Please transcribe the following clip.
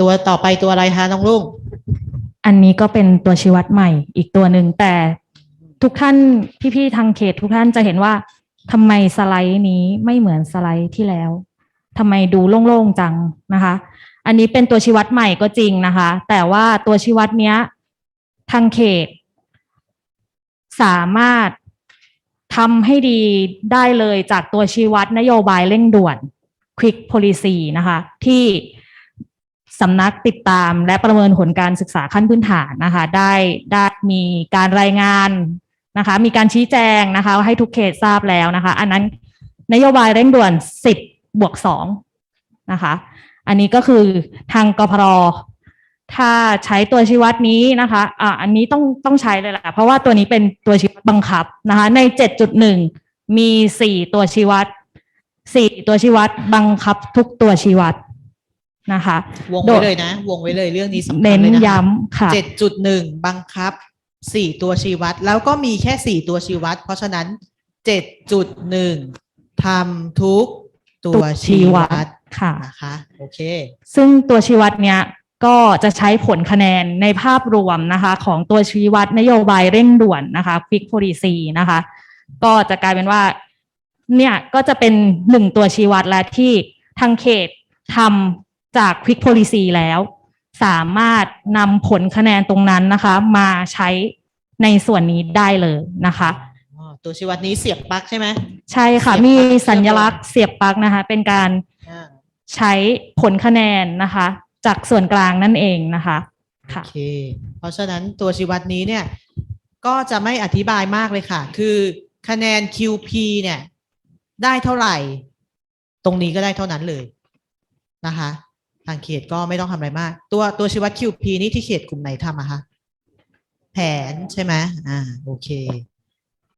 ตัวต่อไปตัวอะไรคะน้องลุงอันนี้ก็เป็นตัวชีวัดใหม่อีกตัวหนึ่งแต่ทุกท่านพี่ๆทางเขตทุกท่านจะเห็นว่าทำไมสไลด์นี้ไม่เหมือนสไลด์ที่แล้วทำไมดูโล่งๆจังนะคะ อันนี้เป็นตัวชีวัดใหม่ก็จริงนะคะ แต่ว่าตัวชีวัดเนี้ยทางเขต สามารถทำให้ดีได้เลยจากตัวชีวัดนโยบายเร่งด่วน Quick Policy นะคะ ที่ สำนักติดตามและประเมินผลการศึกษาขั้นพื้นฐานนะคะ ได้ได้มีการรายงานนะคะ มีการชี้แจงนะคะ ให้ทุกเขตทราบแล้วนะคะ อันนั้นนโยบายเร่งด่วน 10 บวก 2 นะคะ อันนี้ก็คือทางกพรถ้าใช้ตัวชี้วัดนี้นะคะอ่าอันนี้ต้องต้องใช้เลยแหละเพราะว่าตัวนี้เป็นตัวชี้วัดบังคับนะคะ ใน 7.1 มี 4 ตัวชี้วัด 4 ตัวชี้วัดบังคับทุกตัวชี้วัด นะคะ วงโดไว้ดเลยนะ วงไว้เลยเรื่องนี้สำคัญเน้นเลยนะคะย้ำค่ะเจ็ดจุดหนึ่งบังคับสี่ตัวชี้วัด แล้วก็มีแค่สี่ตัวชี้วัด เพราะฉะนั้นเจ็ดจุดหนึ่งทำทุกตัวชี้วัดค่ะนะคะโอเค ซึ่งตัวชี้วัดเนี้ยก็จะใช้ผลคะแนนในภาพรวมนะคะ ของตัวชี้วัดนโยบายเร่งด่วนนะคะ Quick Policy นะคะ ก็จะกลายเป็นว่าเนี่ยก็จะเป็นหนึ่งตัวชี้วัดและที่ทางเขตทำ จาก Quick Policy แล้ว สามารถนำผลคะแนนตรงนั้นนะคะ มาใช้ในส่วนนี้ได้เลยนะคะอ๋อตัวชี้วัดนี้เสียบปลั๊กใช่ไหม ใช่ค่ะ เสียบมีปลั๊กสัญลักษณ์เสียบปลั๊กนะคะ เป็นการอ่าใช้ผลคะแนนนะคะ จากส่วนกลางนั่นเองนะคะ โอค่ะ เค เพราะฉะนั้นตัวชี้วัดนี้เนี่ย ก็จะไม่อธิบายมากเลยค่ะ คือคะแนน QP เนี่ย ได้เท่าไหร่ ตรงนี้ก็ได้เท่านั้นเลยนะคะ ทางเขตก็ไม่ต้องทำอะไรมาก ตัวตัวชีวัด QP นี่ที่เขตกลุ่มไหนทำอะคะ แผนใช่ไหมอ่าโอเค